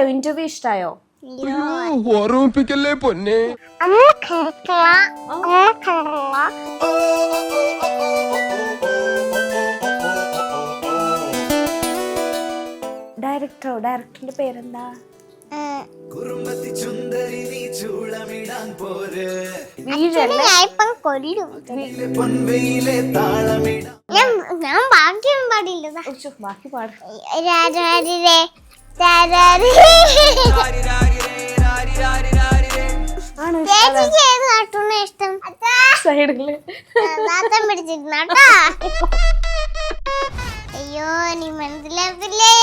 ഇഷ്ടായോ? ഇന്റർവ്യൂ ഇഷ്ടായോ? ഓർമ്മിപ്പിക്കല്ലേ പൊന്നെ? ഡയറക്ടറോ ഡയറക്ടറിന്റെ പേരെന്താ? ഞാൻ ഇപ്പം കൊല്ലും. ഞാൻ ഞാൻ ബാക്കിയൊന്നും പാടില്ല ബാക്കി പാട്. രാരാരിരേ, ഇഷ്ടം. സൈഡിൽ. താത്തൻ പിടിച്ചിരുന്നു കേട്ടോ. അയ്യോ നീ മനസ്സിലാക്കില്ലേ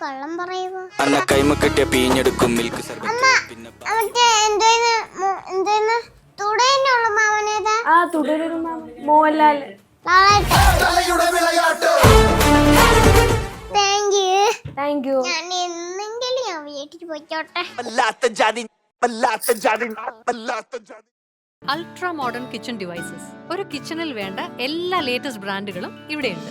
കള്ളം പറയുമോ അന്ന കൈമ കെട്ടിയ പീഞ്ഞെടുക്കും milk Mohanlal thank you thank ഞാൻ എന്നെങ്കിലും ഞാൻ വീട്ടിൽ പോയിക്കോട്ടെ. വല്ലാത്ത ജാതി വല്ലാത്ത ജാതി വല്ലാത്ത ജാതി. അൾട്രാ മോഡേൺ കിച്ചൺ ഡിവൈസസ് ഒരു കിച്ചണിൽ വേണ്ട എല്ലാ ലേറ്റസ്റ്റ് ബ്രാൻഡുകളും ഇവിടെയുണ്ട്.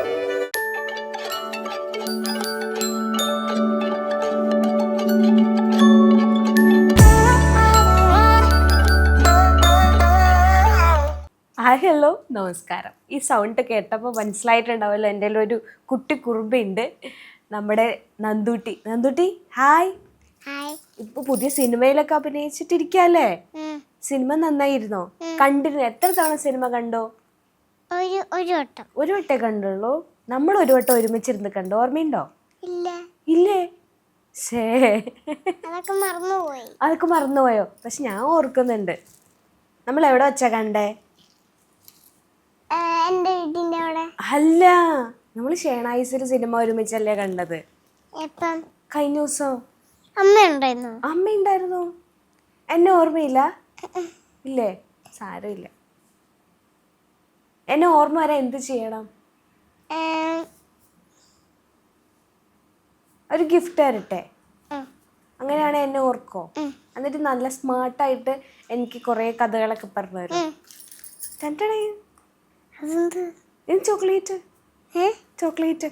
hi hello. നമസ്കാരം. ഈ സൗണ്ട് കേട്ടപ്പോൾ മനസ്സിലായിട്ടുണ്ടാവുമല്ലോ എന്റെ ഒരു കുട്ടി കുറുമ്പുണ്ട്. നമ്മുടെ നന്ദൂട്ടി. നന്ദൂട്ടി ഹായ്. ഹായ്. ഇപ്പൊ പുതിയ സിനിമയിലൊക്കെ അഭിനയിച്ചിട്ടിരിക്കല്ലേ. സിനിമ നന്നായിരുന്നോ? കണ്ടിരുന്നു? എത്ര തവണ സിനിമ കണ്ടോ? ഒരു ഒരു വട്ടം. ഒരു വട്ടേ കണ്ടുള്ളൂ. നമ്മൾ ഒരു വട്ടം ഒരുമിച്ചിരുന്ന് കണ്ടു? ഓർമ്മയുണ്ടോ? ഇല്ല. ഇല്ലേ? ശേ അതൊക്കെ മറന്നുപോയി. അതൊക്കെ മറന്നുപോയോ? പക്ഷെ ഞാൻ ഓർക്കുന്നുണ്ട്. നമ്മൾ എവിടെ വെച്ചാ കണ്ടേ? ആ, വീടിന്റെ അവിടെ. അല്ല നമ്മൾ ഷേണായിസിൽ സിനിമ ഒരുമിച്ചല്ലേ കണ്ടത്? എപ്പം? കഴിഞ്ഞ ദിവസം. അമ്മ ഉണ്ടായിരുന്നു അമ്മ ഉണ്ടായിരുന്നു എന്നെ ഓർമ്മയില്ല? ഇല്ലേ? സാരമില്ല. എന്നെ ഓർമ്മ വരാൻ എന്ത് ചെയ്യണം? ഒരു ഗിഫ്റ്റ് തരട്ടെ? അങ്ങനെയാണ് എന്നെ ഓർക്കോ? എന്നിട്ട് നല്ല സ്മാർട്ടായിട്ട് എനിക്ക് കുറേ കഥകളൊക്കെ പറഞ്ഞു തരും. ചോക്ലേറ്റ്? ചോക്ലേറ്റ്.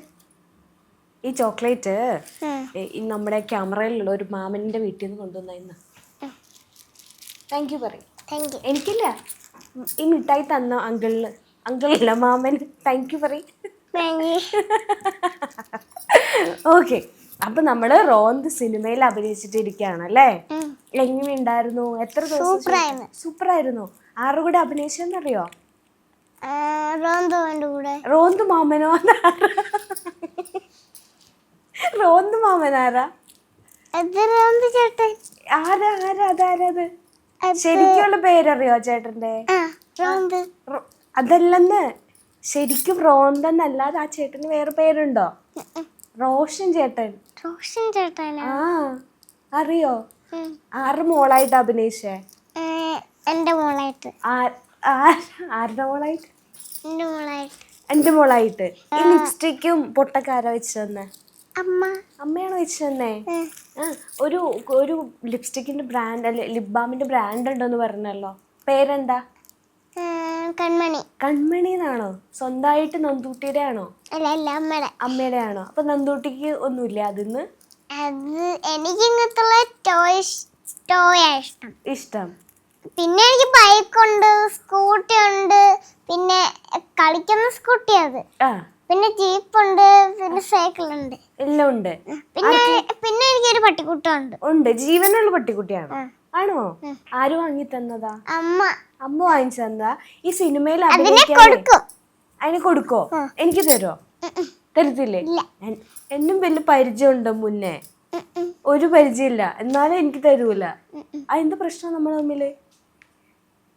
ഈ ചോക്ലേറ്റ് ഈ നമ്മുടെ ക്യാമറയിലുള്ള ഒരു മാമനിന്റെ വീട്ടിൽ നിന്ന് കൊണ്ടുവന്ന ഇന്ന്. താങ്ക് യു പറയും. എനിക്കില്ല. ഈ മിഠായി തന്ന അങ്കിളിന് അങ്കിളില്ല മാമൻ. താങ്ക് യു പറയും. ഓക്കെ അപ്പൊ നമ്മൾ റോന്ത് സിനിമയിൽ അഭിനയിച്ചിട്ടിരിക്കുകയാണ് അല്ലേ? എങ്ങനെയുണ്ടായിരുന്നു? എത്ര സൂപ്പറായിരുന്നു. സൂപ്പർ ആയിരുന്നു. ആരുടെ കൂടെ അഭിനയിച്ചെന്നറിയോ കൂടെ. റോന്ത് മാമനോ റോന്ത് റോന്ത് ചേട്ടൻ? ആരാ ആരാ അതാരത്? അത് ശരിക്കുള്ള പേരറിയോ ചേട്ടന്റെ അതല്ലെന്ന്. ശരിക്കും റോന്തെന്നല്ലാതെ ആ ചേട്ടന് വേറെ പേരുണ്ടോ? റോഷൻ ചേട്ടൻ. റോഷൻ ചേട്ടൻ ആ അറിയോ? ആറ് ആരുടെ മോളായിട്ട് അഭിനയിച്ചേ? എന്റെ മോളായിട്ട്. ആരുടെ മോളായിട്ട്? എന്റെ മോളായിട്ട്. എന്റെ മോളായിട്ട്. ഈ ലിപ്സ്റ്റിക്കും പൊട്ടക്കാരോ വെച്ച് തന്നെ? അമ്മ. അമ്മയാണോ വെച്ച് തന്നെ? ഒരു ഒരു ലിപ്സ്റ്റിക്കിന്റെ ബ്രാൻഡ് അല്ലെ ലിപ് ബാമിന്റെ ബ്രാൻഡ് ഉണ്ടെന്ന് പറഞ്ഞല്ലോ. പേരെന്താ? കൺമണി കൺമണി. എന്നാണോ സ്വന്തമായിട്ട് നന്ദൂട്ടിയുടെ ആണോ അല്ല അല്ല അമ്മയുടെ. അമ്മയുടെ ആണോ അപ്പൊ നന്ദൂട്ടിക്ക് ഒന്നുമില്ല അതിന്ന്? അത് എനിക്ക് ഇങ്ങനത്തുള്ള ടോയ് ടോയാ ഇഷ്ടം. ഇഷ്ടം. പിന്നെ എനിക്ക് ബൈക്കുണ്ട് സ്കൂട്ടി ഉണ്ട് പിന്നെ കളിക്കുന്ന സ്കൂട്ടി അത്. പിന്നെ ജീപ്പുണ്ട് പിന്നെ സൈക്കിൾ ഉണ്ട്. എല്ലാം ഉണ്ട്. പിന്നെ പിന്നെ എനിക്ക് ഒരു പട്ടിക്കുട്ടുണ്ട് ഉണ്ട്. ജീവനുള്ള പട്ടിക്കുട്ടിയാണോ. ആണോ? ആര് വാങ്ങി തന്നതാ അമ്മ. അമ്മ വാങ്ങിച്ചു തന്നതാ ഈ സിനിമയിൽ അതിനെ കൊടുക്കും. എനിക്ക് തരോ തരത്തില്ലേ? എന്നും വലിയ പരിചയമുണ്ടോ മുന്നേ. ഒരു പരിചയമില്ല. എന്നാലും എനിക്ക് തരൂല. അതെന്ത് പ്രശ്നം നമ്മൾ തമ്മിൽ?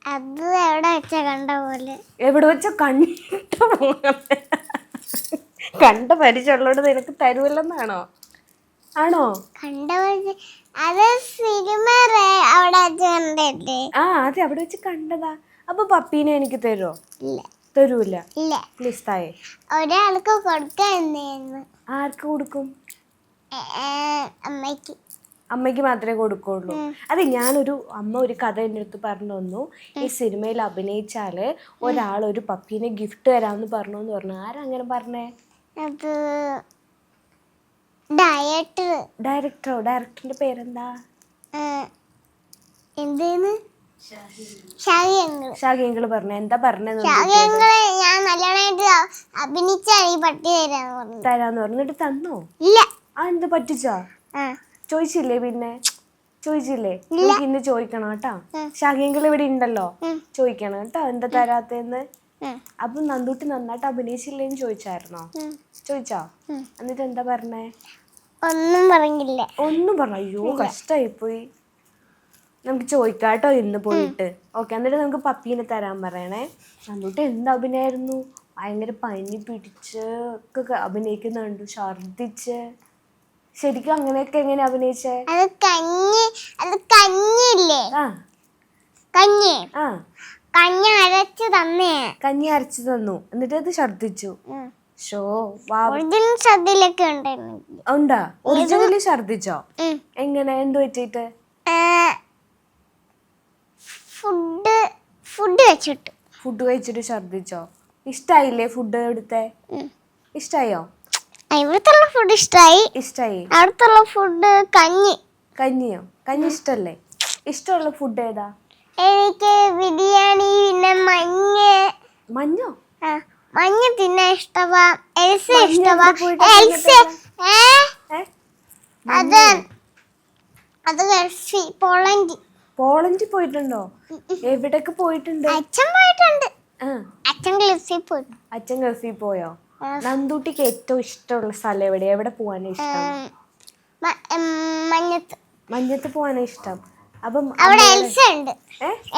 അത് എവിടെ വെച്ച കണ്ട പോലെ. എവിടെ വെച്ച കണ്ട പോലെ. കണ്ട പരിചയമുള്ളോട് നിനക്ക് തരുമല്ലെന്നാണോ ആണോ? കണ്ട പോലെ അത് സിനിമ അവിടെ വെച്ച് കണ്ടല്ലേ ആ അതെ അവിടെ വെച്ച് കണ്ടതാ. അപ്പൊ പപ്പീനെ എനിക്ക് തരുമോ ഇല്ല. തരൂല. ഇല്ല. പ്ലീസ് തായേ ഒരാൾക്ക് കൊടുക്കായിരുന്നു ആർക്ക് കൊടുക്കും? അമ്മയ്ക്ക്. അമ്മയ്ക്ക് മാത്രമേ കൊടുക്കുള്ളൂ. അതെ ഞാനൊരു അമ്മ ഒരു കഥ എന്റെ അടുത്ത് പറഞ്ഞു തന്നു. ഈ സിനിമയിൽ അഭിനയിച്ചാൽ ഒരാൾ ഒരു പപ്പീനെ ഗിഫ്റ്റ് തരാമെന്ന് പറഞ്ഞു എന്ന് പറഞ്ഞു. ആരങ്ങനെ പറഞ്ഞേ? അത് ഡയറക്ടർ ഡയറക്ടറോ ഡയറക്ടറിന്റെ പേരെന്താ? എന്തേന്ന്? ഷാഗിയങ്കിൾ പറഞ്ഞു. എന്താ പറഞ്ഞത് ഞാൻ നല്ലോണമായിട്ട് അഭിനയിച്ചാണ് ഈ പട്ടി തരാന്ന് പറഞ്ഞത് തരാന്ന് പറഞ്ഞിട്ട് തന്നോ? ഇല്ല. ആ എന്താ പറ്റിച്ചോ? ചോദിച്ചില്ലേ പിന്നെ? ചോദിച്ചില്ലേ? നമുക്ക് ഇന്ന് ചോദിക്കണം കേട്ടാ. ഷാഗിയങ്കിൾ ഇവിടെ ഉണ്ടല്ലോ. ചോദിക്കണം കേട്ടോ. എന്താ തരാത്തേന്ന്. അപ്പൊ നന്ദൂട്ടി നന്നായിട്ട് അഭിനയിച്ചില്ലേന്ന് ചോദിച്ചായിരുന്നോ? ചോദിച്ചോ? എന്നിട്ട് എന്താ പറഞ്ഞേ? ഒന്നും പറഞ്ഞില്ല. ഒന്നും പറഞ്ഞു അയ്യോ കഷ്ടായി പോയി നമുക്ക് ചോദിക്കാം കേട്ടോ ഇന്ന് പോയിട്ട്. ഓക്കെ എന്നിട്ട് നമുക്ക് പപ്പീനെ തരാൻ പറയണേ. നന്ദൂട്ടി എന്താ അഭിനയായിരുന്നു? ഭയങ്കര പനി പിടിച്ച് ഒക്കെ അഭിനയിക്കുന്നുണ്ട്. ഛർദിച്ച് ശരിക്കും അങ്ങനെയൊക്കെ എങ്ങനെ അഭിനയിച്ചേ? അത് കഞ്ഞി അത് കഞ്ഞില്ലേ ആ. കഞ്ഞി. ആ. കഞ്ഞി അരച്ചു തന്നേ. കഞ്ഞി അരച്ചു തന്നു. എന്നിട്ട് അത് ഛർദിച്ചു ഷോ ഒറിജിനൽ ഉണ്ടായിരുന്നു ഉണ്ടാ? ഒറിജിനലി ഛർദിച്ചോ എങ്ങനെ? എന്ത് പറ്റിയിട്ട്? ഫുഡ് ഫുഡ് വെച്ചിട്ട്. ഫുഡ് കഴിച്ചിട്ട് ഛർദിച്ചോ ഇഷ്ടായില്ലേ ഫുഡ് എടുത്തേ? ഇഷ്ടായോ? ഇവിടുത്തുള്ള ഫുഡ് ഇഷ്ടമായി ഇഷ്ടായി. അവിടുത്തുള്ള ഫുഡ് കഞ്ഞി. കഞ്ഞിയോ? കഞ്ഞി ഇഷ്ടല്ലേ? ഇഷ്ടമുള്ള ഫുഡ് ഏതാ? എനിക്ക് ബിരിയാണി പിന്നെ മഞ്ഞ്. മഞ്ഞോ? മഞ്ഞ് തിന്നാൻ ഇഷ്ടവാ. എൽസ ഇഷ്ടവാ. എൽസ അത് അത് ഗൾഫി പോളണ്ട്. പോളണ്ടിൽ പോയിട്ടുണ്ടോ? എവിടൊക്കെ പോയിട്ടുണ്ട്? അച്ഛൻ പോയിട്ടുണ്ട്. അച്ഛൻ ഗൾഫിൽ പോയി. അച്ഛൻ ഗൾഫിൽ പോയോ? നന്ദൂട്ടിക്ക് ഏറ്റവും ഇഷ്ടമുള്ള സ്ഥലം എവിടെ എവിടെ പോകാനാണ് ഇഷ്ടം? മഞ്ഞത്ത്. മഞ്ഞത്ത് പോവാനാ ഇഷ്ടം. അപ്പം അവിടെ എൽസ ഉണ്ട്.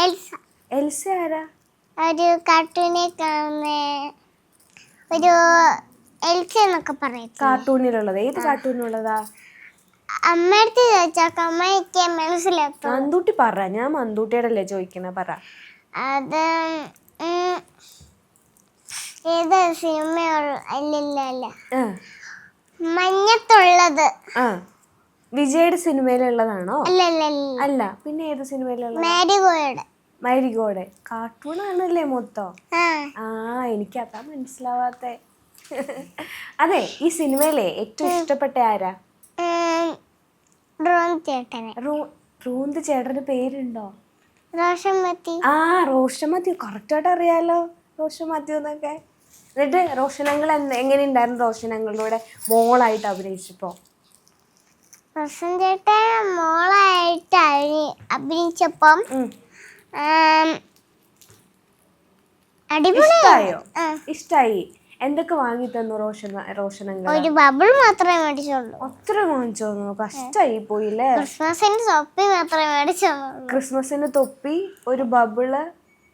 എൽസ. എൽസ ആരാ? ഒരു കാർട്ടൂണിൽ കാണുന്ന ഒരു എൽസ എന്നൊക്കെ പറയും കാർട്ടൂണിലുള്ളത്. ഏത് കാർട്ടൂണിലുള്ളതാ? അമ്മയടുത്ത് ചോദിച്ചാൽ അമ്മയ്ക്ക് മനസ്സിലാക്കും മന്ദൂട്ടി പറ. ഞാൻ മന്ദൂട്ടിയുടെ അല്ലേ ചോദിക്കണ പറ. അത് ഏത് സിനിമയുള്ള അല്ലല്ല മഞ്ഞത്തുള്ളത്. വിജയുടെ സിനിമയിലുള്ളതാണോ? അല്ല പിന്നെ ഏത് സിനിമയിലുള്ളത്? മാരിഗോഡ് കാർട്ടൂൺ ആണല്ലേ മൊത്തം? ആ. എനിക്ക് അതാ മനസ്സിലാവാത്തെ. അതെ ഈ സിനിമയിലെ ഏറ്റവും ഇഷ്ടപ്പെട്ട ആരാ? റോന്ത് ചേട്ടന്റെ പേരുണ്ടോ? റോഷൻ മത്തി. ആ റോഷൻ മാത്യു കറക്റ്റായിട്ട് അറിയാലോ റോഷൻ മാത്യു എന്നൊക്കെ. എന്നിട്ട് റോഷനങ്ങൾ എങ്ങനെയുണ്ടായിരുന്നു റോഷനങ്ങളുടെ മോളായിട്ട് അഭിനയിച്ചപ്പോ? റോഷൻ ചേട്ടൻ മോളായിട്ട് അഭി- അഭിനയിച്ചപ്പം ഇഷ്ടായോ? ഇഷ്ടായി. എന്തൊക്കെ വാങ്ങി തന്നു റോഷൻ റോഷനങ്ങൾ? ഒരു ബബിൾ മാത്രമേ മേടിച്ചുള്ളൂ. അത്ര വാങ്ങിച്ചു കഷ്ടായി പോയില്ലേ? ക്രിസ്മസിന് തൊപ്പി മാത്രമേ മേടിച്ചുള്ളൂ. ക്രിസ്മസിന് തൊപ്പി ഒരു ബബിൾ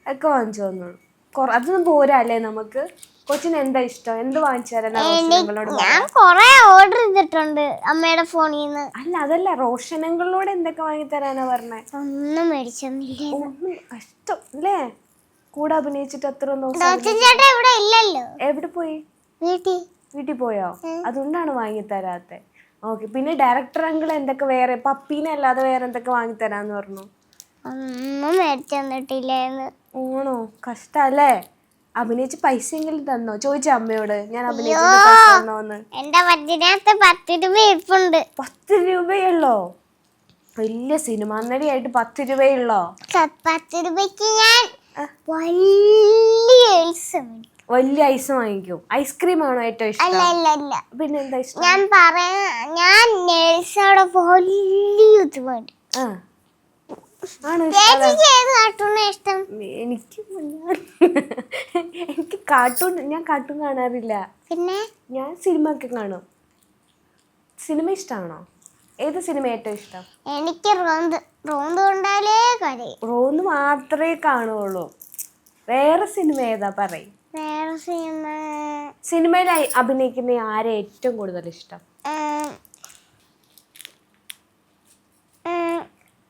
ഒക്കെ വാങ്ങിച്ചു തന്നു കൊറ- അതൊന്നും പോരാ അല്ലേ നമുക്ക്? കൊച്ചിന് എന്താ ഇഷ്ടം? എന്ത് വാങ്ങിച്ചു തരാൻ റോഷനങ്ങളോട് ഞാൻ കൊറേ ഓർഡർ ചെയ്തിട്ടുണ്ട് അമ്മയുടെ ഫോണിൽ നിന്ന് അല്ല അതല്ല റോഷനങ്ങളോട് എന്തൊക്കെ വാങ്ങി തരാനാ പറഞ്ഞേ? ഒന്നും മേടിച്ചൊന്നുമില്ല. ഒന്നും കഷ്ടം അല്ലേ? കൂടെ അഭിനയിച്ചിട്ട് അത്ര ഇവിടെ ഇല്ലല്ലോ. എവിടെ പോയി? വീട്ടിൽ. വീട്ടിൽ പോയോ? അതുകൊണ്ടാണ് വാങ്ങി തരാത്തെ. ഓക്കെ പിന്നെ ഡയറക്ടർ അങ്കിൾ എന്തൊക്കെ വേറെ? പപ്പീനെ അല്ലാതെ വേറെ എന്തൊക്കെ വാങ്ങി തരാന്ന് പറഞ്ഞു? ഒന്നും മേടിച്ചു തന്നിട്ടില്ലായിരുന്നു ഓണോ കഷ്ടല്ലേ? അഭിനയിച്ച് പൈസയെങ്കിലും തന്നോ? ചോദിച്ച അമ്മയോട്. ഞാൻ അഭിനയിച്ചിട്ട് പൈസ തന്നോന്ന്? എന്റെ പത്തിനകത്ത് പത്ത് രൂപ ഇരിപ്പുണ്ട് പത്ത് രൂപയുള്ളോ? വലിയ സിനിമ നടിയായിട്ട് പത്ത് രൂപയുള്ളോ? പത്ത് രൂപയ്ക്ക് ഞാൻ വലിയ ഐസ്. വലിയ ഐസ് വാങ്ങിക്കും? ഐസ്ക്രീം ആണോ ഏറ്റവും ഇഷ്ടം? അല്ല അല്ല പിന്നെ എന്താ ഇഷ്ടം? ഞാൻ പറയാ ഞാൻ നെൽസോടെ വലിയ ഇത് വേണ്ടി ആ ആണോ ഇഷ്ടം ചേച്ചിക്ക് ഏത് കാർട്ടൂണാ ഇഷ്ടം എനിക്ക് എനിക്ക് കാർട്ടൂൺ ഞാൻ കാർട്ടൂൺ കാണാറില്ല. പിന്നെ? ഞാൻ സിനിമ ഒക്കെ കാണും. സിനിമ ഇഷ്ടമാണോ ഏത് സിനിമ ഏറ്റവും ഇഷ്ടം? എനിക്ക് റോന്ത് റോന്ത് കൊണ്ടാലേ കരയും. റോന്ന് മാത്രമേ കാണുള്ളൂ. വേറെ സിനിമ ഏതാ പറയും? വേറെ സിനിമ സിനിമയിൽ അഭിനയിക്കുന്ന ആരെ ഏറ്റവും കൂടുതൽ ഇഷ്ടം ഉം, ഉം,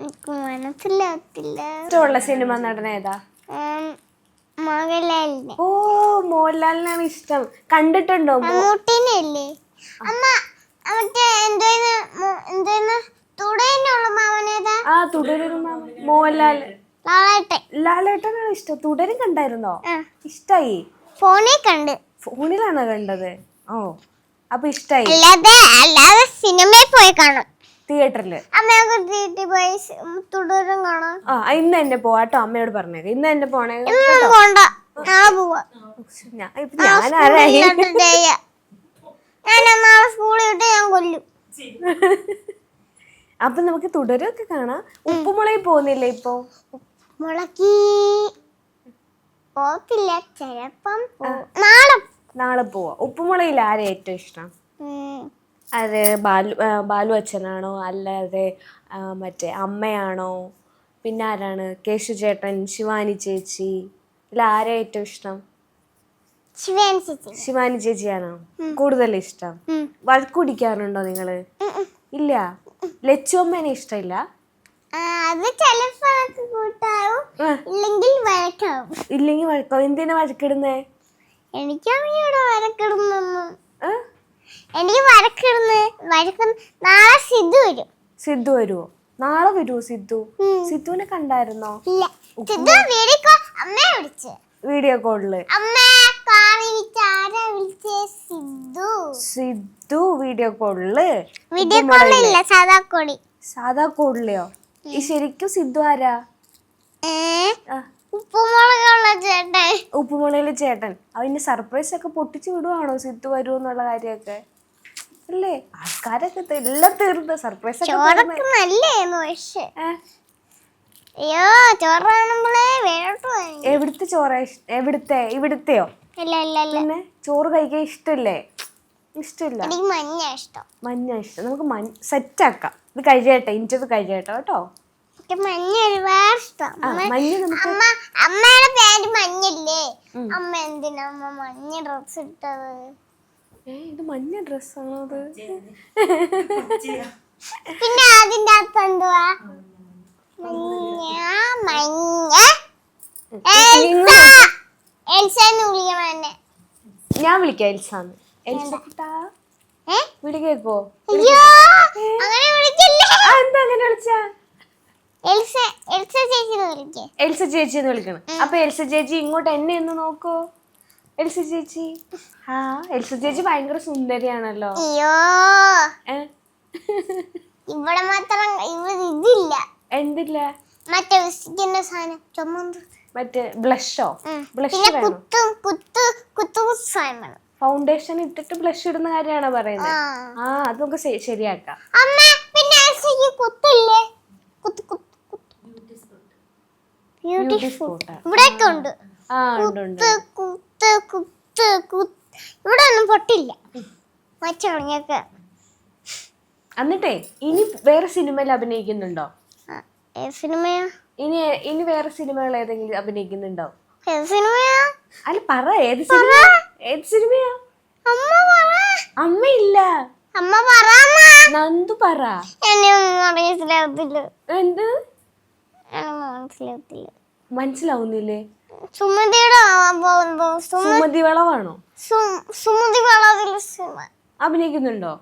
എനിക്ക് മനസ്സിലാകത്തില്ല. ഇഷ്ടമുള്ള സിനിമ നടൻ ഏതാ? മോഹൻലാലിനെ ഓ മോഹൻലാലിനാണ് ഇഷ്ടം. കണ്ടിട്ടുണ്ടോ മമ്മൂട്ടിനല്ലേ അമ്മ മറ്റേ എന്തോന്ന് ആ മാമൻ. മോഹൻലാൽ. ലാലേട്ടൻ. ലാലേട്ടനാണ് ഇഷ്ടം. തുടരും കണ്ടായിരുന്നോ? ഇഷ്ടായി. ഫോണിൽ കണ്ട്. ഫോണിലാണോ കണ്ടത്? ഓ അപ്പൊ ഇഷ്ടായി. അല്ലാതെ അല്ലാതെ സിനിമയിൽ പോയി കാണും. വീട്ടിൽ പോയി തുടരും കാണാം ആ ഇന്ന് തന്നെ പോവാട്ടോ അമ്മയോട് പറഞ്ഞേ ഇന്ന് തന്നെ പോണേ. അപ്പൊ നമുക്ക് തുടരൊക്കെ കാണാം. ഉപ്പുമുളകി പോകുന്നില്ല ഇപ്പൊ? മുളക്കി പോത്തില്ല ചെലപ്പം. നാളെ നാളെ പോവാ. ഉപ്പുമുളയിൽ ആരെ ഏറ്റവും ഇഷ്ടം. അത് ബാലു ബാലു അച്ഛനാണോ? അല്ലാതെ മറ്റേ അമ്മയാണോ? പിന്നെ ആരാണ്? കേശു ചേട്ടൻ ശിവാനി ചേച്ചി. ഇതിൽ ആരാ ഏറ്റവും ഇഷ്ടം? ശിവാനി ചേച്ചി. ശിവാനി ചേച്ചിയാണോ? കൂടുതൽ ഇഷ്ടം. വഴക്കുടിക്കാറുണ്ടോ വഴക്ക് കുടിക്കാറുണ്ടോ നിങ്ങൾ? ഇല്ല. ലച്ചു അമ്മേനെ ഇഷ്ടമില്ല അത് ചിലപ്പോഴൊക്കെ കൂട്ടാവും. ആ. ഇല്ലെങ്കിൽ വഴക്കാവും. ഇല്ലെങ്കിൽ വഴക്കോ എന്തിനാ വഴക്കിടുന്നേ? എനിക്കറിയൂടെ വഴക്കിടുന്നു? എനിക്ക് വരക്കിടുന്ന് വഴക്കുന്ന നാളെ സിദ്ധു വരും. സിദ്ധു വരുമോ നാളെ വരുമോ സിദ്ധു. സിദ്ധുവിനെ കണ്ടായിരുന്നോ? ഇല്ല. സിദ്ധു വീടിക്കോ അമ്മയെ വിളിച്ച്. വീഡിയോ കോളിൽ സിദ്ധു. സിദ്ധു വീഡിയോ കോളിൽ വീഡിയോ കോളില്ല സാധാ കോളി സാധാ കോളിലെയോ ഈ ശരിക്കും സിദ്ധു ആരാ? ഏ? ആ, ഉപ്പുമുളകുള്ള ചേട്ടൻ? ഉപ്പുമുളകുള്ള ചേട്ടൻ. അവന്റെ സർപ്രൈസ് ഒക്കെ പൊട്ടിച്ചു വിടുവാണോ? സിത്ത് വരുമോ എന്നുള്ള കാര്യമൊക്കെ. അല്ലേ? ആൾക്കാരൊക്കെ ത- എല്ലാം തീർന്നു. സർപ്രൈസ് ഒക്കെ തീർന്ന്. ചോറൊക്കെ പക്ഷെ ഏ, അയ്യോ ചോറ് എവിടുത്തെ ചോറ എവിടുത്തെ? ഇവിടുത്തെയോ? ഇല്ല ഇല്ല ഇല്ല. പിന്നെ ചോറ് കഴിക്കാൻ ഇഷ്ടല്ലേ? ഇഷ്ടമില്ല. എനിക്ക് മഞ്ഞ ഇഷ്ടം. മഞ്ഞ ഇഷ്ടം. നമുക്ക് മഞ്ഞ സെറ്റാക്കാം ഇത് കഴിയട്ടെ. ഇഞ്ചത് കഴിയട്ടെ കേട്ടോ. എനിക്ക് മഞ്ഞ ഒരുപാട് ഇഷ്ടം അമ്മ മഞ്ഞ നമുക്ക് അമ്മ അമ്മയുടെ പേര് മഞ്ഞല്ലേ? അമ്മ എന്തിനാ അമ്മ മഞ്ഞ ഡ്രസ് ഇട്ടത്? ഏ ഇത് മഞ്ഞ ഡ്രസ്സാണോ അത്? പിന്നെ അതിന്റെ അകത്ത് എന്തുവാ? മഞ്ഞ മഞ്ഞ. എൽസ! എൽസ എന്ന് വിളിക്കണം എന്നെ ഞാൻ വിളിക്കാം എൽസാന്ന്. എൽസ കുട്ടാ ഏ? വിളി കേക്കോ അയ്യോ അങ്ങനെ വിളിക്കല്ലേ? ആ എന്താ അങ്ങനെ വിളിച്ചാ എൽസ എൽസ ചേച്ചി വിളിക്കേ എൽസ ചേച്ചി എന്ന് വിളിക്കണം. അപ്പൊ എൽസ ചേച്ചി ഇങ്ങോട്ട് എന്നെ ഒന്ന് നോക്കോ. എൽസ ചേച്ചി. ആ എൽസ ചേച്ചി ഭയങ്കര സുന്ദരിയാണല്ലോ. അയ്യോ. ഇവിടെ മാത്രം ഇവിടെ ഇതില്ല. എന്തില്ല? മറ്റേ വിസിക്കുന്ന സാധനം ചുമന്ന്. മറ്റേ ബ്ലഷോ? ബ്ലഷ് പിന്നെ കുത്തു കുത്തും കുത്തു സാധനം ഫൗണ്ടേഷൻ ഇട്ടിട്ട് ബ്ലഷ് ഇടുന്ന കാര്യമാണോ പറയുന്നത്? ആ. അത് നമുക്ക് ശരിയാക്കാം. അമ്മ പിന്നെ കുത്തില്ലേ? കുത്ത് കുത്ത് കുത്ത്. ബ്യൂട്ടിഫുൾ ഇവിടെയൊക്കെ ഉണ്ട്. ആ ഉണ്ട് ഉണ്ട്. കുത്ത് കുത്ത് കുത്ത് കുത്ത്. ഇവിടെ ഒന്നും പൊട്ടില്ല എന്നിട്ടേ ഇനി വേറെ സിനിമയിൽ അഭിനയിക്കുന്നുണ്ടോ? സിനിമയാ? ഇനി ഇനി വേറെ സിനിമകൾ ഏതെങ്കിലും അഭിനയിക്കുന്നുണ്ടോ? സിനിമയാ? അല്ല പറ ഏത് സിനിമ ഏത് സിനിമയാ? അമ്മ പറ. അമ്മ പറ അമ്മ. നന്ദു പറ. എന്നെ ഒന്നും മനസ്സിലാവത്തില്ല എന്ത്? എന്നെ മനസ്സിലാവത്തില്ല മനസ്സിലാവുന്നില്ലേ? സുമതിയുടെ ആവാൻ പോകുമ്പോ സുമ സുമതി വളവാണോ? സു- സുമതി വളവിൽ അഭിനയിക്കുന്നുണ്ടോ?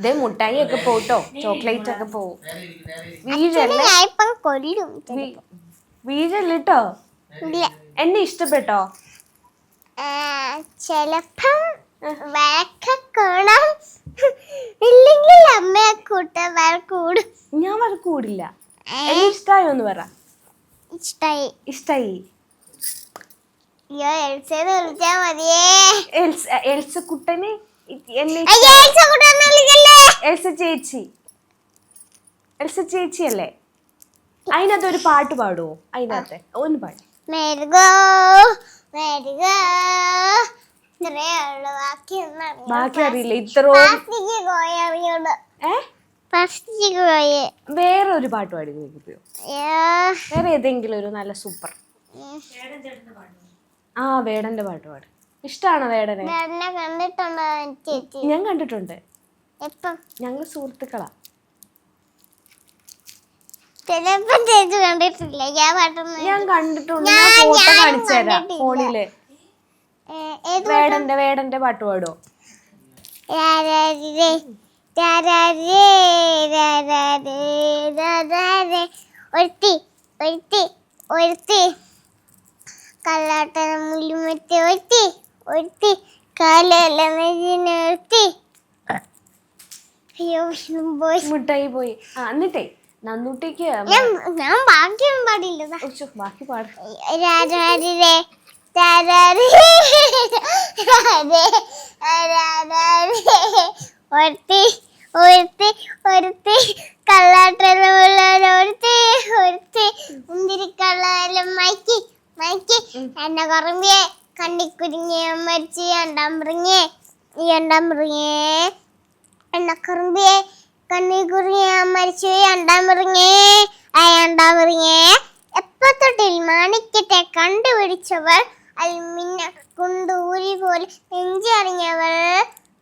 ദേ മുട്ടായി ഒക്കെ പോട്ടോ. ചോക്ലേറ്റ് ഒക്കെ പോവും. വീഴല്ലോ? ഞാൻ ഇപ്പം കൊല്ലും വീ- വീഴല്ലേട്ടോ ഇല്ല. എന്നെ ഇഷ്ടപ്പെട്ടോ? ആ, ചെലപ്പം ഇല്ലെങ്കിൽ അമ്മയെ കൂട്ട വഴക്കൂടും. ഞാൻ വഴക്ക് കൂടില്ല എന്നെ ഇഷ്ടായോ എന്ന് പറ. ഇഷ്ടായി. ഇഷ്ടായി. വിളിച്ചാ മതിയേ. എൽസ എൽസ കുട്ടനെ എന്നെ എൽസ എൽസ ചേച്ചി എൽസ ചേച്ചി. അല്ലേ അതിനകത്ത് ഒരു പാട്ട് പാടുവോ? അതിനകത്ത്. ഒന്ന് പാടി. ബാക്കി അറിയില്ല. ഇത്ര വേറെ ഒരു പാട്ട് പാടി അയ്യോ വേറെ ഏതെങ്കിലും ഒരു നല്ല സൂപ്പർ ആ വേടന്റെ പാട്ട് പാട്. ഇഷ്ടാണോ വേടനെ? ഞാൻ കണ്ടിട്ടുണ്ട്. ഞങ്ങൾ സുഹൃത്തുക്കളാ. കണ്ടിട്ടില്ല. ഞാൻ കണ്ടിട്ടുണ്ട്. ഞാൻ- ഞാൻ ഫോട്ടോ ഞാനും കാണിച്ചു തരാം ഫോണിൽ. വേടന്റെ വേടന്റെ പാട്ട് പാടോ ഒരുത്തി ഒരുത്തി ഒരുത്തി. കല്ലാട്ടം മുല്ലുമത്തി ഒരുത്തി ഒരുത്തി. കാലെല്ലാം ഒരുത്തി. അയ്യോ പോയി. മുട്ടായി പോയി. ആ എന്നിട്ടേ നന്ദൂട്ടിക്ക് ഞാൻ ബാക്കിയൊന്നും പാടില്ല. ബാക്കി പാട. രാരാരേ. ഒരുത്തി ഒരുത്തി ഒരുത്തി. കള്ളാട്ടുള്ള ഒരുത്തി ഒരുത്തി. മുന്തിരിക്കള്ളാലും മയക്കി മയക്കി. എന്നെ കുറമ്പിയെ കണ്ണിക്കുരുങ്ങിയ മരിച്ച് രണ്ടാം മൃങ്ങേ ഈ രണ്ടാം എന്നെ കുറമ്പിയെ കണ്ണി കുറിയ മരിച്ചു രണ്ടാമറിങ്ങേ ആ രണ്ടാമറിങ്ങേ എപ്പോ തൊട്ടിൽ മാണിക്കത്തെ കണ്ടുപിടിച്ചവൾ അൽമിന്ന കുണ്ടൂരി പോലെ നെഞ്ചറിഞ്ഞവൾ.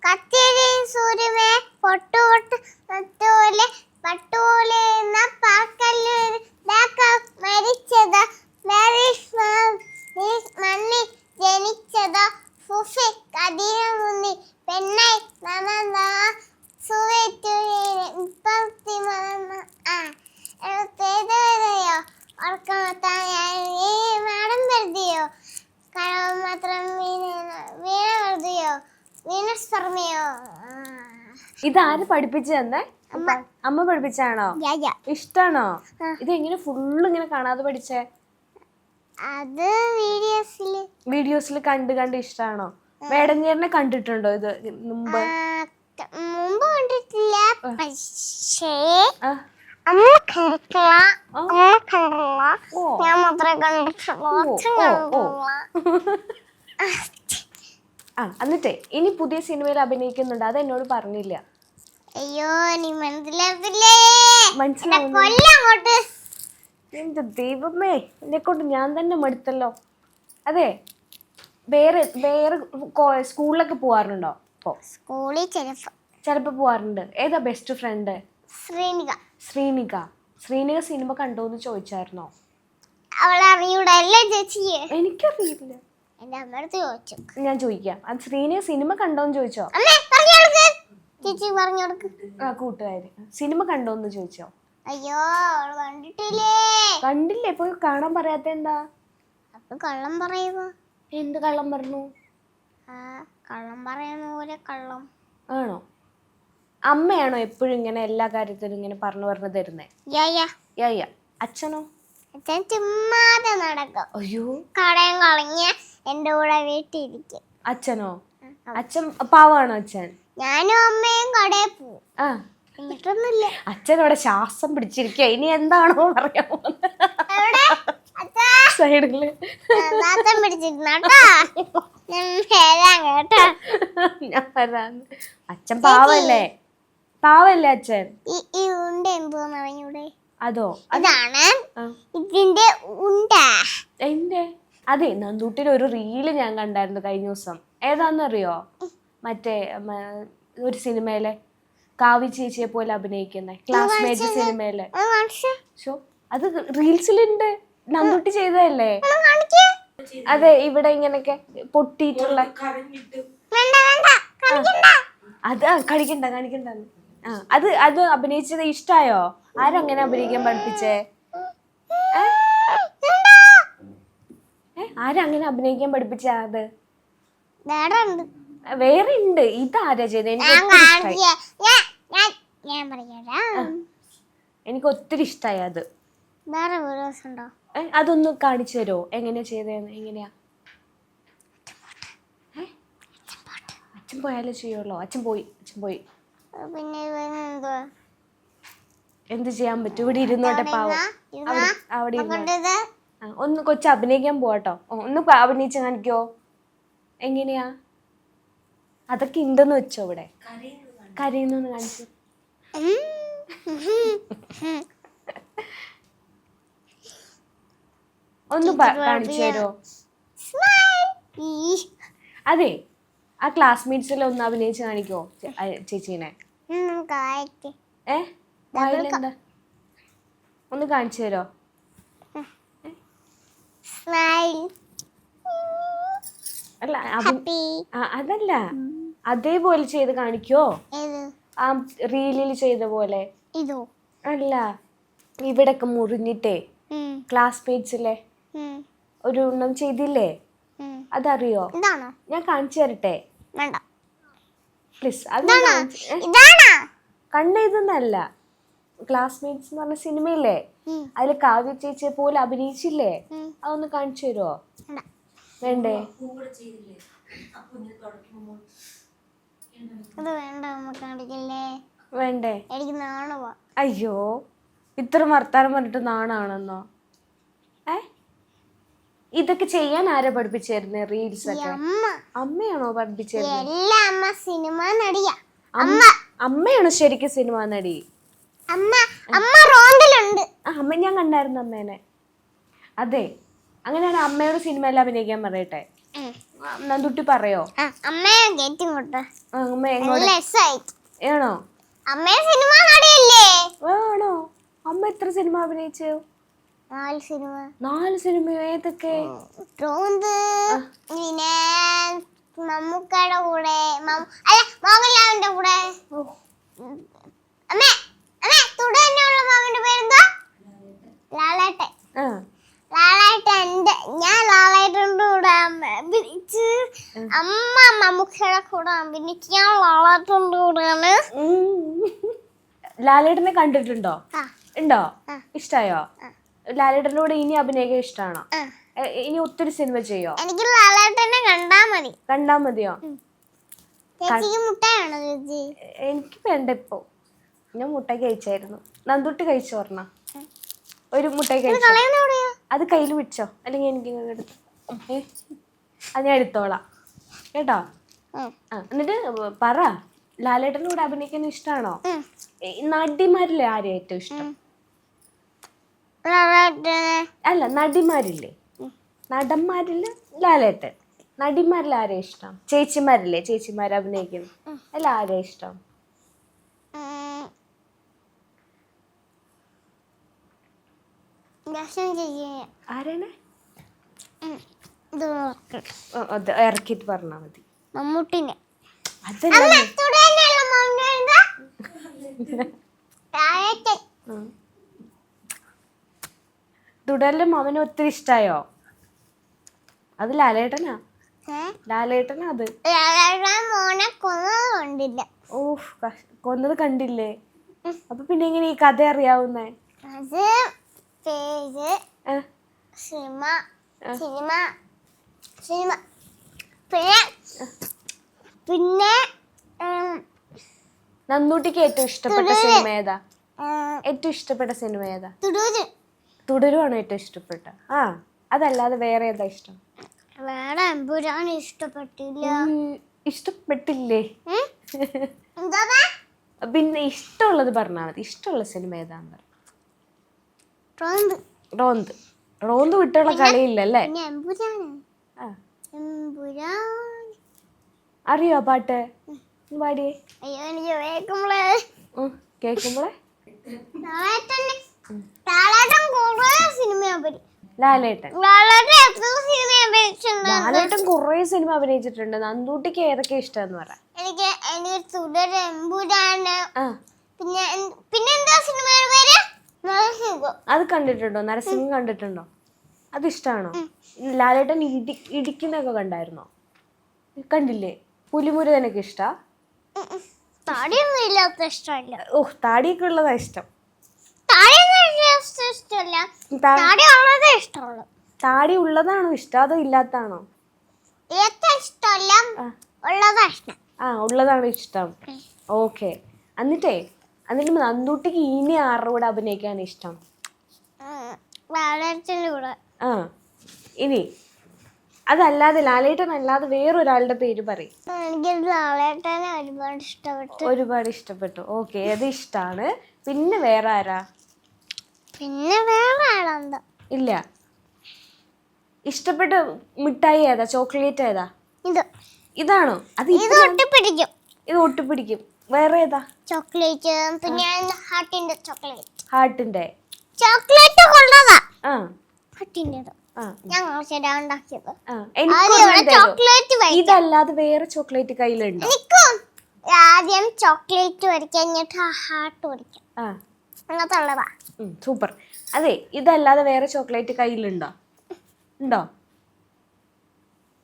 കത്തിയരെയും സൂര്യമേ പൊട്ടുപൊട്ട് പട്ടുപോലെ പട്ടുപോലെ എന്ന പാക്കല്ല് മരിച്ചത്. മണ്ണി ജനിച്ചത്. ഫുഫി കതിര മുന്നി പെണ്ണായി നനന്ന സുവേറ്റുരയിലെ ഇപ്പത്തി മറന്ന ആ. എഴുത്തേതയോ ഓർക്കമത്തായോ മാടം വെറുതെയോ കളവ് മാത്രം വീണ വീണ സ്വർമ്മയോ ഇതാര് പഠിപ്പിച്ചു തന്നെ അമ്മ. പഠിപ്പിച്ചാണോ ഇഷ്ടാണോ? ഇത് എങ്ങനെ ഫുള്ള് ഇങ്ങനെ കാണാതെ പഠിച്ചേ? അത് വീഡിയോസിൽ വീഡിയോസിൽ കണ്ട് കണ്ട് ഇഷ്ടാണോ? വേടങ്ങേറിനെ കണ്ടിട്ടുണ്ടോ ഇത് മുമ്പ്? മുമ്പ് കണ്ടിട്ടില്ല പക്ഷേ അമ്മ കണ്ടിട്ടില്ല. അമ്മ കണ്ടിട്ടില്ല. ഞാൻ മാത്രമേ കണ്ടിട്ടുള്ളൂ ഓ, അച്ഛൻ ഓ, ഓ. കണ്ടിട്ടില്ല ആ എന്നിട്ടേ ഇനി പുതിയ സിനിമയിൽ അഭിനയിക്കുന്നുണ്ട്. അത് എന്നോട് പറഞ്ഞില്ല. അയ്യോ നീ മനസ്സിലാവില്ലേ മനസ്സിലാവുന്നു എന്റെ ദൈവമേ എന്നെ കൊണ്ട് ഞാൻ തന്നെ മടുത്തല്ലോ. അതെ വേറെ വേറെ സ്കൂളിലൊക്കെ പോവാറുണ്ടോ? ഇപ്പോ? സ്കൂളിൽ ചിലപ്പോ. പോവാറുണ്ട്. ഏതാ best friend Sreenika. Sreenika. Sreenika cinema കണ്ടോന്ന് ചോദിച്ചായിരുന്നോ? അവളെ അറിയൂടല്ലേ ചേച്ചിയെ? എനിക്കറിയില്ല. എന്റെ അമ്മടുത്ത് ചോദിച്ചു. ഞാൻ ചോദിക്കാം. അത് ശ്രീനി സിനിമ കണ്ടോന്ന് ചോദിച്ചോ? അമ്മേ പറഞ്ഞു കൊടുക്ക്. ചേച്ചി പറഞ്ഞു കൊടുക്ക്. ആ കൂട്ടുകാര്. സിനിമ കണ്ടോന്ന് ചോദിച്ചോ? അയ്യോ അവൾ കണ്ടിട്ടില്ലേ? കണ്ടില്ലേ. പോയി കാണാൻ പറയാത്ത എന്താ? അപ്പൊ കള്ളം പറയുക എന്ത് കള്ളം പറഞ്ഞു? ആ കള്ളം പറയുന്ന പോലെ കള്ളം. ആണോ? അമ്മയാണോ എപ്പോഴും ഇങ്ങനെ എല്ലാ കാര്യത്തിലും ഇങ്ങനെ പറഞ്ഞു പറഞ്ഞു തരുന്നേ? യാ. യാ യാ. അച്ഛനോ? അച്ഛൻ ചുമ്മാതെ നടക്കും. അയ്യോ. കടയും കളഞ്ഞ് എന്റെ കൂടെ വീട്ടിലിരിക്കും. അച്ഛനോ? അച്ഛൻ പാവാണോ അച്ഛൻ? ഞാനും അമ്മയും കടയിൽ പോവും ആ. എന്നിട്ടൊന്നുമില്ല. അച്ഛൻ അവിടെ ശ്വാസം പിടിച്ചിരിക്കുക ഇനി എന്താണോ പറയാൻ സൈഡിൽ. നാത്തം പിടിച്ചിരുന്നാട്ടാ ഞാൻ വരാന്ന് അച്ഛൻ പാവല്ലേ? പാവല്ലേ അച്ഛൻ? അതോ? ഇതാണ്. ആ. ഇതിന്റെ ഉണ്ട. എന്റെ? അതെ നന്ദൂട്ടിൽ ഒരു റീൽ ഞാൻ കണ്ടായിരുന്നു കഴിഞ്ഞ ദിവസം. ഏതാന്നറിയോ മറ്റേ മ, ഒരു സിനിമയിലെ കാവി ചേച്ചിയെ പോലെ അഭിനയിക്കുന്ന ക്ലാസ്മേറ്റ് സിനിമയിലെ. ഒന്ന് കാണിച്ചേ ഷോ അത് റീൽസിലുണ്ട് നന്ദൂട്ടി ചെയ്തതല്ലേ? ഒന്ന് കാണിക്കേ. അതെ ഇവിടെ ഇങ്ങനൊക്കെ പൊട്ടിയിട്ടുള്ള വേണ്ട വേണ്ട. കാണിക്കണ്ട. അത് കളിക്കണ്ട കാണിക്കണ്ട. ആ അത് അത് അഭിനയിച്ചത് ഇഷ്ടായോ? ആരങ്ങനെ അഭിനയിക്കാൻ പഠിപ്പിച്ചേ? ആരങ്ങനെ അഭിനയിക്കാൻ പഠിപ്പിച്ചത് വേറെ ഉണ്ട്. വേറെ ഉണ്ട്. ഇതാരാ ചെയ്ത്? എനിക്ക് ഒത്തിരി ഇഷ്ടമായി അത്. വേറെ വീഡിയോസ് അതൊന്ന് കാണിച്ചു തരുമോ എങ്ങനെയാ ചെയ്തതെന്ന് എങ്ങനെയാ? അച്ഛൻ പോയാലേ ചെയ്യുള്ളൂ? അച്ഛൻ പോയി അച്ഛൻ പോയി. പിന്നെ എന്ത് ചെയ്യാൻ പറ്റും? ഇവിടെ ഇരുന്നോട്ടെ പാവം. അവിടെ അവിടെ ഇരുന്നോ. ആ, ഒന്ന് കൊച്ചു അഭിനയിക്കാൻ പോവാട്ടോ ഒന്ന് അഭിനയിച്ച് കാണിക്കോ. എങ്ങനെയാ? അതൊക്കെ ഉണ്ടെന്ന് വെച്ചോ ഇവിടെ. കരയുന്നു കാണിച്ചു. ഒന്ന് കാണിച്ചു തരുമോ അതെ ആ ക്ലാസ്മേറ്റ്സിൽ ഒന്ന് അഭിനയിച്ച് കാണിക്കോ ചേച്ചീനെ. ഏഹ് ഏ? വായിലെന്താ ഒന്ന് കാണിച്ചു തരോ? അല്ല അതല്ല. അതേപോലെ ചെയ്ത് കാണിക്കോ? ആ റീലിൽ ചെയ്ത പോലെ. അല്ല ഇവിടൊക്കെ മുറിഞ്ഞിട്ടേ. ക്ലാസ് ക്ലാസ്മേറ്റ്സിലെ ഒരു എണ്ണം ചെയ്തില്ലേ. അതറിയോ? ഞാൻ കാണിച്ചു തരട്ടെ? പ്ലീസ് അത് കണ്ണെഴുതുന്നല്ല ക്ലാസ്മേറ്റ്സ് എന്ന് പറഞ്ഞ സിനിമയില്ലേ. അതിൽ കാവ്യ ചേച്ചിയെ പോലെ അഭിനയിച്ചില്ലേ? അതൊന്ന് കാണിച്ചു തരുമോ വേണ്ട. വേണ്ടേ? അത് വേണ്ട നമുക്ക് കാണിക്കില്ലേ? വേണ്ടേ? എനിക്ക് നാണവാ അയ്യോ ഇത്ര വർത്താനം പറഞ്ഞിട്ട് നാണാണെന്നോ? ഏ? ഇതൊക്കെ ചെയ്യാൻ ആരാ പഠിപ്പിച്ചായിരുന്നു റീൽസ് ഒക്കെ? അമ്മ. അമ്മയാണോ പഠിപ്പിച്ചത് അമ്മ സിനിമ നടിയാ. അമ്മയാണോ ശരിക്കും സിനിമ നടി? അമ്മ അമ്മ റോണ്ടിലുണ്ട്. അമ്മ ഞാൻ കണ്ടായിരുന്നു അമ്മേനെ. അതെ അങ്ങനെയാണ് അമ്മയോട് സിനിമയിൽ അഭിനയിക്കാൻ പറയട്ടെ? നന്ദുട്ടി പറയോ? അമ്മയെ ഗേറ്റ് ഇങ്ങോട്ട് അമ്മ എങ്ങോട്ട്? ആണോ? അമ്മയെ സിനിമ നടിയല്ലേ ആണോ? അമ്മ എത്ര സിനിമ അഭിനയിച്ചു? നാല് സിനിമ. നാല് സിനിമ ഏതൊക്കെ? റോന്ത് പിന്നെ മമ്മൂക്കയുടെ കൂടെ അല്ല മോഹൻലാലിന്റെ കൂടെ. അമ്മേ അമ്മേ തുടരെയുള്ള മാമന്റെ പേരെന്താ? ലാലേട്ടൻ. ആ. ലാലേട്ടന്റെ. ഞാൻ ലാലേട്ടന്റെ കൂടെ അഭിനയിച്ച് അമ്മ മമ്മൂക്കയുടെ കൂടെ അഭിനയിച്ച് ഞാൻ ലാലേട്ടന്റെ കൂടെയാണ്. ലാലേട്ടനെ കണ്ടിട്ടുണ്ടോ? ഉണ്ടോ? ഇഷ്ടായോ? ലാലേട്ടന്റെ കൂടെ ഇനി അഭിനയം ഇഷ്ടമാണോ ഇനി ഒത്തിരി സിനിമ ചെയ്യോ? എനിക്ക് ലാലേട്ടനെ കണ്ടാ മതി. കണ്ടാ മതിയോ? എനിക്ക് വേണ്ട ഇപ്പോ. ഞാൻ മുട്ടായി കഴിച്ചായിരുന്നു. നന്ദുട്ടി കഴിച്ചു പറഞ്ഞ? ഒരു മുട്ടായി കഴിച്ചു? അത് കയ്യിൽ പിടിച്ചോ? അല്ലെങ്കിൽ എനിക്ക് എടുത്ത്? അത് ഞാൻ എടുത്തോളാം. കേട്ടോ. ആ എന്നിട്ട് പറ. ലാലേട്ടന്റെ കൂടെ അഭിനയിക്കാൻ ഇഷ്ടമാണോ. നടിമാരില്ലേ ആരും ഏറ്റവും ഇഷ്ടം? അല്ല നടിമാരില്ലേ? നടന്മാരിൽ ലാലേട്ടൻ. നടിമാരിൽ ആരെയും ഇഷ്ടം? ചേച്ചിമാരില്ലേ? ചേച്ചിമാർ അഭിനയിക്കുന്നു അല്ല ആരെയും ഇഷ്ടം? ദർശനം ആരാണ്? ഇറക്കിയിട്ട് പറഞ്ഞാൽ മതി. മമ്മൂട്ടിനെ തുടരലും അവന് ഒത്തിരി ഇഷ്ടായോ? അത് ലാലേട്ടനാ? ലാലേട്ടനാ അത്? മോനെ ഓഹ് കൊന്നത് കണ്ടില്ലേ? അപ്പൊ പിന്നെ എങ്ങനെ ഈ കഥ അറിയാവുന്നേ? അത് പേര്? സിനിമ സിനിമ സിനിമ പിന്നെ പിന്നെ നന്നൂട്ടിക്ക് ഏറ്റവും ഇഷ്ടപ്പെട്ട സിനിമ ഏതാ? ഏറ്റവും ഇഷ്ടപ്പെട്ട സിനിമ ഏതാ? തുടര്. തുടരുവാണ് ഏറ്റവും ഇഷ്ടപ്പെട്ട? ആ അതല്ലാതെ വേറെ ഏതാ ഇഷ്ടം? വേറെ എമ്പുരാൻ ഇഷ്ടപ്പെട്ടില്ല. ഇഷ്ടപ്പെട്ടില്ലേ? പിന്നെ ഇഷ്ടമുള്ളത് പറഞ്ഞാൽ മതി. ഇഷ്ടമുള്ള സിനിമ ഏതാന്ന് പറഞ്ഞു റോന്ത്. റോന്ത്. വിട്ടുള്ള കളിയില്ലല്ലേ? അറിയോ പാട്ട്? പാടിയേ. അയ്യോ എനിക്ക് കേൾക്കുമ്പോളെ. ലാലേട്ടൻ. ലാലേട്ടൻ കുറേ സിനിമ അഭിനയിച്ചിട്ടുണ്ട്. നന്ദൂട്ടിക്ക് ഏതൊക്കെ ഇഷ്ടമെന്ന് പറ. എനിക്ക് എനിക്ക് പിന്നെ പിന്നെന്താ സിനിമയുടെ പേര്? അത് കണ്ടിട്ടുണ്ടോ? നരസിംഹം കണ്ടിട്ടുണ്ടോ? അത് ഇഷ്ടമാണോ ലാലേട്ടൻ ഇടി ഇടിക്കുന്നൊക്കെ കണ്ടായിരുന്നോ? കണ്ടില്ലേ? പുലിമുരുകനൊക്കെ ഇഷ്ടാ. താടിയൊന്നും ഇല്ലാത്ത ഇഷ്ടമല്ല. ഓഹ് താടിയൊക്കെ ഉള്ളതാ ഇഷ്ടം. താടി ഉള്ളതാണോ ഇഷ്ടം? അതോ ഇല്ലാത്തതാണോ? ഇഷ്ടമല്ല ആ. ഉള്ളതാ ഇഷ്ടം. ആ ഉള്ളതാണ് ഇഷ്ടം. ഓക്കെ. എന്നിട്ടേ എന്നിട്ട് നന്ദൂട്ടിക്ക് ഇനി ആരുടെ കൂടെ അഭിനയിക്കാൻ ഇഷ്ടം? കൂടെ. ആ ഇനി. അതല്ലാതെ ലാലേട്ടൻ അല്ലാതെ വേറൊരാളുടെ പേര് പറയും. എനിക്ക് ലാലേട്ടനെ ഒരുപാട് ഇഷ്ടപ്പെട്ടു. ഒരുപാട് ഇഷ്ടപ്പെട്ടു. ഓക്കെ അത് ഇഷ്ടാണ്. പിന്നെ വേറെ ആരാ? പിന്നെ വേറെ ആളെന്താ ഇല്ല. ഇഷ്ടപ്പെട്ട മിഠായി ഏതാ? ചോക്ലേറ്റ് ഏതാ? ഇത്. ഇതാണോ? അത് ഇത് ഒട്ടിപ്പിടിക്കും. ഇത് ഒട്ടിപ്പിടിക്കും. വേറെ ഏതാ ചോക്ലേറ്റ്. പിന്നെ ഹാർട്ടിന്റെ ചോക്ലേറ്റ്. ഹാർട്ടിന്റെ? ചോക്ലേറ്റ് കൊള്ളതാ. ആ. ഹാർട്ടിന്റെ ഇതല്ലാതെ വേറെ ചോക്ലേറ്റ് കയ്യിലുണ്ടോ? ആദ്യം ചോക്ലേറ്റ് വരയ്ക്കാം എന്നിട്ട് ഹാർട്ട് വരയ്ക്കാം അങ്ങനത്തെ ഉള്ളതാ. സൂപ്പർ. അതെ ഇതല്ലാതെ വേറെ ചോക്ലേറ്റ് കയ്യിലുണ്ടോ? ഉണ്ടോ?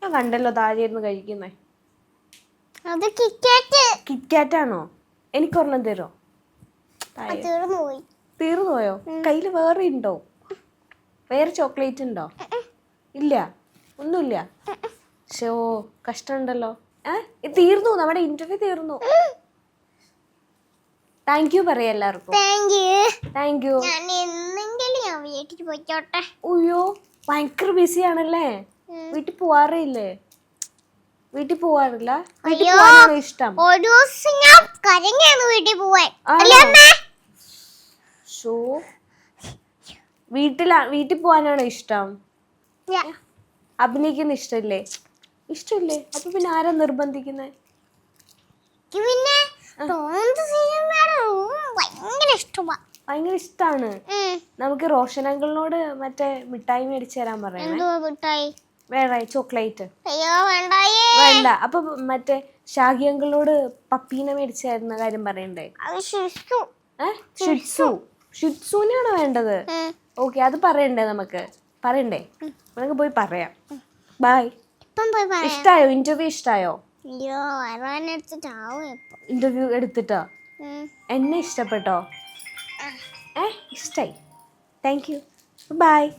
ഞാൻ കണ്ടല്ലോ താഴെ ഇരുന്ന് കഴിക്കുന്നേ. അത് കിറ്റ്കാറ്റ് കിറ്റ്കാറ്റ് ആണോ എനിക്കൊരെണ്ണം തരോ? താഴെ തീർന്നു പോയി. തീർന്നു പോയോ കയ്യിൽ വേറെ ഉണ്ടോ? വേറെ ചോക്ലേറ്റ് ഉണ്ടോ? ഇല്ല. ഒന്നുമില്ല. ഷോ കഷ്ടമുണ്ടല്ലോ. ഏഹ് തീർന്നു. നമ്മുടെ ഇന്റർവ്യൂ തീർന്നു. താങ്ക് യു പറയാം എല്ലാവർക്കും. താങ്ക് യു താങ്ക് യു ഞാൻ എന്നെങ്കിലും ഞാൻ വീട്ടിൽ പോയിക്കോട്ടെ. അയ്യോ ഭയങ്കര ബിസി ആണല്ലേ? വീട്ടിൽ പോവാറേ ഇല്ലേ? വീട്ടിൽ പോവാറില്ല? വീട്ടിൽ അയ്യോ. പോവാനാണോ ഇഷ്ടം? ഒരു ദിവസം ഞാൻ കരഞ്ഞാണ് വീട്ടിൽ പോവാൻ. ആണോ? അല്ലേ അമ്മേ? ഷോ. വീട്ടിലാ വീട്ടിൽ പോവാനാണോ ഇഷ്ടം? ഞാ- അഭിനയിക്കുന്ന ഇഷ്ടല്ലേ? ഇഷ്ടല്ലേ? അപ്പൊ പിന്നെ ആരാ നിർബന്ധിക്കുന്നത് എനിക്ക് പിന്നെ ഭയങ്കര ഇഷ്ടമാ. ഭയങ്കര ഉം. നമുക്ക് റോഷൻ അങ്കിളിനോട് മറ്റേ മിഠായി മേടിച്ചു തരാൻ പറയണേ. എന്തുവാ മിഠായി? വേറെ ചോക്ലേറ്റ്? അയ്യോ വേണ്ടായേ. വേണ്ട. അപ്പൊ മറ്റേ ഷാഗി അങ്കിളിനോട് പപ്പീനെ മേടിച്ചായിരുന്ന കാര്യം പറയണ്ടേ? അത് ഷിറ്റ്സു ഷിറ്റ്സുവിനാണോ വേണ്ടത്. ഓക്കെ അത് പറയണ്ടേ നമുക്ക്? പറയണ്ടേ? നമുക്ക് പോയി പറയാം. ബായ് ഇഷ്ടായോ? ഇന്റർവ്യൂ ഇഷ്ടായോ? ഇന്റർവ്യൂ എടുത്തിട്ടോ. എന്നെ ഇഷ്ടപ്പെട്ടോ? ഏ? ഇഷ്ടായി. Thank you by